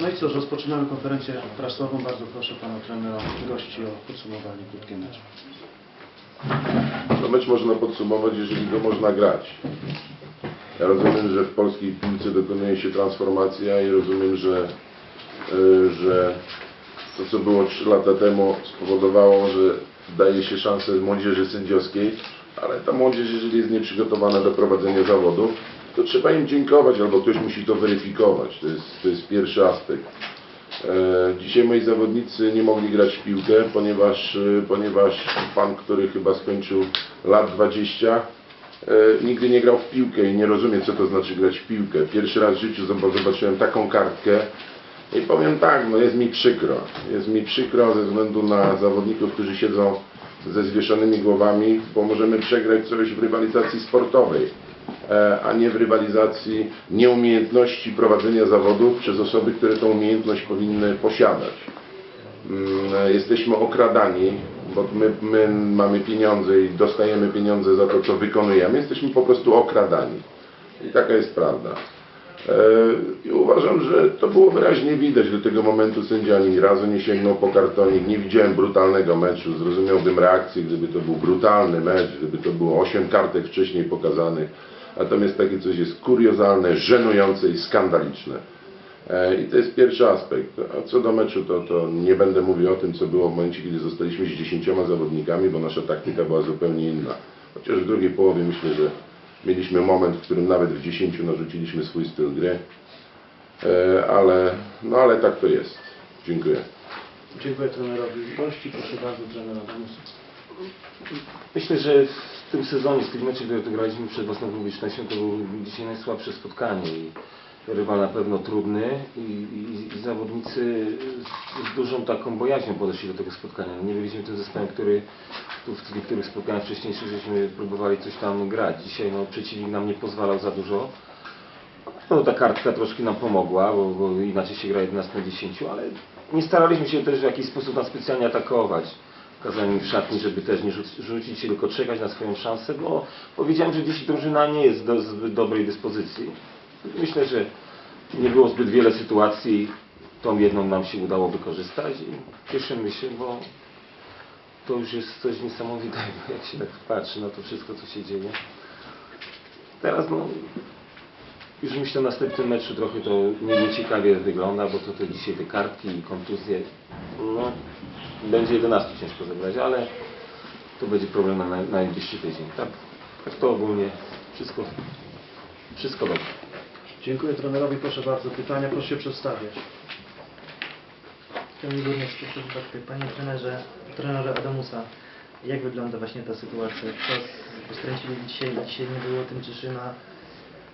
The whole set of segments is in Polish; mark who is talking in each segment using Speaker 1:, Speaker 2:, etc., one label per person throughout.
Speaker 1: No i cóż, rozpoczynamy konferencję prasową. Bardzo proszę pana trenera gości o podsumowanie krótkie meczu.
Speaker 2: To mecz można podsumować, jeżeli go można grać. Ja rozumiem, że w polskiej piłce dokonuje się transformacja i rozumiem, że, y, że to, co było 3 lata temu, spowodowało, że daje się szansę młodzieży sędziowskiej, ale ta młodzież, jeżeli jest nieprzygotowana do prowadzenia zawodu, to trzeba im dziękować, albo ktoś musi to weryfikować. To jest, to jest pierwszy aspekt. E, Dzisiaj moi zawodnicy nie mogli grać w piłkę, ponieważ, e, ponieważ pan, który chyba skończył lat 20, e, nigdy nie grał w piłkę i nie rozumie, co to znaczy grać w piłkę. Pierwszy raz w życiu zob- zobaczyłem taką kartkę i powiem tak, no jest mi przykro. Jest mi przykro ze względu na zawodników, którzy siedzą ze zwieszonymi głowami, bo możemy przegrać coś w rywalizacji sportowej a nie w rywalizacji nieumiejętności prowadzenia zawodów przez osoby, które tą umiejętność powinny posiadać. Mm, e, Jesteśmy okradani, bo my, my mamy pieniądze i dostajemy pieniądze za to, co wykonujemy. Jesteśmy po prostu okradani. I taka jest prawda. E, I uważam, że to było wyraźnie widać do tego momentu sędzia ani razu nie sięgnął po kartonik. Nie widziałem brutalnego meczu. Zrozumiałbym reakcję, gdyby to był brutalny mecz, gdyby to było 8 kartek wcześniej pokazanych. Natomiast takie coś jest kuriozalne, żenujące i skandaliczne. E, I to jest pierwszy aspekt. A co do meczu, to, to nie będę mówił o tym, co było w momencie, kiedy zostaliśmy z dziesięcioma zawodnikami, bo nasza taktyka była zupełnie inna. Chociaż w drugiej połowie myślę, że mieliśmy moment, w którym nawet w dziesięciu narzuciliśmy swój styl gry. E, Ale, no ale tak to jest. Dziękuję.
Speaker 1: Dziękuję trenerowi gości. Proszę bardzo, trener Adamus.
Speaker 3: Myślę, że w tym sezonie, z tych meczów, które tu graliśmy przed własną publicznością, to było dzisiaj najsłabsze spotkanie i rywal na pewno trudny i, i, i zawodnicy z, z dużą taką bojaźnią podeszli do tego spotkania. Nie byliśmy tym zespołem, który tu w niektórych spotkaniach wcześniejszych żeśmy próbowali coś tam grać. Dzisiaj no, przeciwnik nam nie pozwalał za dużo. No ta kartka troszkę nam pomogła, bo, bo inaczej się gra 11 na 10, ale nie staraliśmy się też w jakiś sposób nas specjalnie atakować. Kazałem im w szatni, żeby też nie rzuc- rzucić się, tylko czekać na swoją szansę, bo powiedziałem, że dziś drużyna nie jest do zbyt dobrej dyspozycji. Myślę, że nie było zbyt wiele sytuacji, tą jedną nam się udało wykorzystać i cieszymy się, bo to już jest coś niesamowitego, jak się tak patrzy na to wszystko, co się dzieje. Teraz no, już myślę o następnym meczu trochę to nie nieciekawie wygląda, bo to, to dzisiaj te kartki i kontuzje, no będzie 11 ciężko zebrać, ale to będzie problem na, na najbliższy tydzień, tak? Tak to ogólnie wszystko, wszystko dobrze.
Speaker 1: Dziękuję trenerowi. Proszę bardzo. Pytania. Proszę się przedstawiać.
Speaker 4: Kamil Górnicki, Służba Panie trenerze, trenerze Adamusa, jak wygląda właśnie ta sytuacja? Co stracili dzisiaj, dzisiaj nie było Tymczyszyna.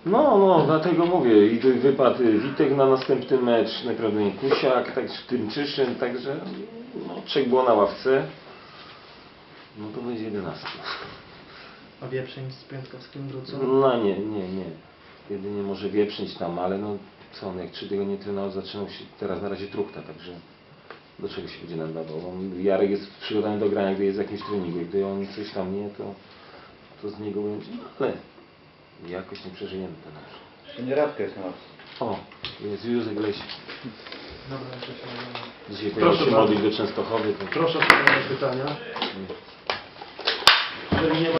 Speaker 3: No, no, dlatego mówię, i tu wypadł Witek na następny mecz, najprawdopodobniej Kusiak, tak Tymczyszyn, także no, trzech było na ławce, no to będzie 11.
Speaker 4: A Wieprzeń z Piątkowskim wrócą?
Speaker 3: No nie, nie, nie. Jedynie może wieprzyć tam, ale no co on, jak trzy tygodnie trenował, zaczynał się teraz na razie truchta, także do czego się będzie nadawał. On, Jarek jest przygotowany do grania, gdy jest w jakimś treningu i gdy on coś tam nie, to, to z niego będzie, no ale jakoś nie przeżyjemy ten.
Speaker 5: To nie Radka jest na nas.
Speaker 3: O, jest Józef Leś.
Speaker 4: Dobra, to się
Speaker 3: Dzisiaj
Speaker 1: Proszę
Speaker 3: się modlić do Częstochowy. To...
Speaker 1: Proszę o pytania. Jeżeli nie ma